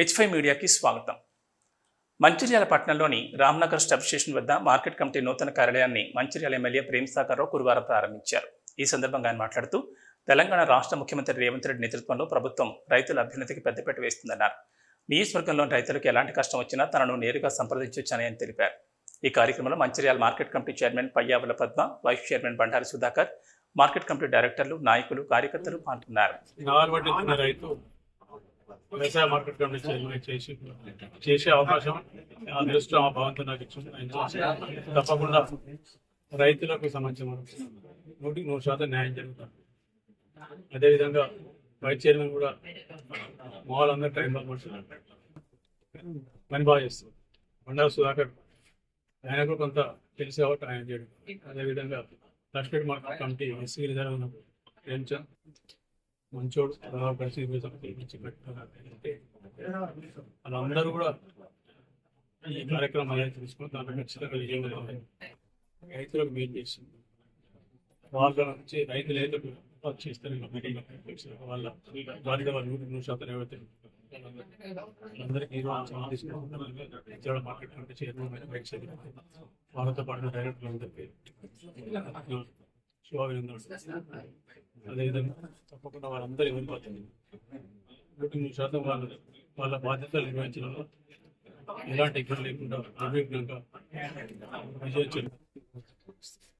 H five మీడియాకి స్వాగతం. మంచిర్యాల పట్టణంలోని రామ్నగర్ స్టబ్ స్టేషన్ వద్ద మార్కెట్ కమిటీ నూతన కార్యాలయాన్ని మంచిర్యాల ఎమ్మెల్యే ప్రేమ్ రావు గురువారం ప్రారంభించారు. ఈ సందర్భంగా ఆయన మాట్లాడుతూ తెలంగాణ రాష్ట్ర ముఖ్యమంత్రి రేవంత్ రెడ్డి నేతృత్వంలో ప్రభుత్వం రైతుల అభ్యున్నతికి పెద్దపీట వేస్తుందన్నారు. నియోజకవర్గంలోని రైతులకు ఎలాంటి కష్టం వచ్చినా తనను నేరుగా సంప్రదించొచ్చని ఆయన తెలిపారు. ఈ కార్యక్రమంలో Mancherial market committee chairman Payyavula Padma vice chairman Bandari Sudhakar market committee డైరెక్టర్లు నాయకులు కార్యకర్తలు పాల్గొన్నారు. వ్యవసాయ మార్కెట్ కమిటీ చైర్మన్ చేసి చేసే అవకాశం ఆ దృష్టి ఆ భవంతో నాకు ఇచ్చింది. తప్పకుండా రైతులకు సంబంధించిన నూటికి నూరు శాతం న్యాయం జరుగుతుంది. అదేవిధంగా వైస్ చైర్మన్ కూడా మావాళ్ళందరూ టైం పడుతున్నారు పని బాగా చేస్తారు బండారు సుధాకర్ ఆయనకు కొంత తెలిసి కాబట్టి ఆయన చేయడం. అదేవిధంగా Lakshmi market committee SC reserve ఉన్నప్పుడు మంచోడు కలిసి ఇరవై సంవత్సరాల వాళ్ళందరూ కూడా ఈ కార్యక్రమం తీసుకుని దాంట్లో ఖచ్చితంగా విజయం రైతులకు మేలు చేసింది. వాళ్ళ నుంచి రైతులు ఏదైతే చేస్తారు వాళ్ళ బాధ్యత వాళ్ళు నూరు నూరు శాతం ఏవైతే అందరికీ తీసుకుంటున్నారు మార్కెట్ చైర్మన్ వాళ్ళతో పాటు డైరెక్టర్ అందరికీ శుభాభినందనలు. అదేవిధంగా తప్పకుండా వాళ్ళందరూ వెళ్ళిపోతుంది నూటి మూడు శాతం వాళ్ళు వాళ్ళ బాధ్యతలు నిర్వహించడంలో ఎలాంటి ఇబ్బంది లేకుండా నిర్విఘ్నంగా విజయించారు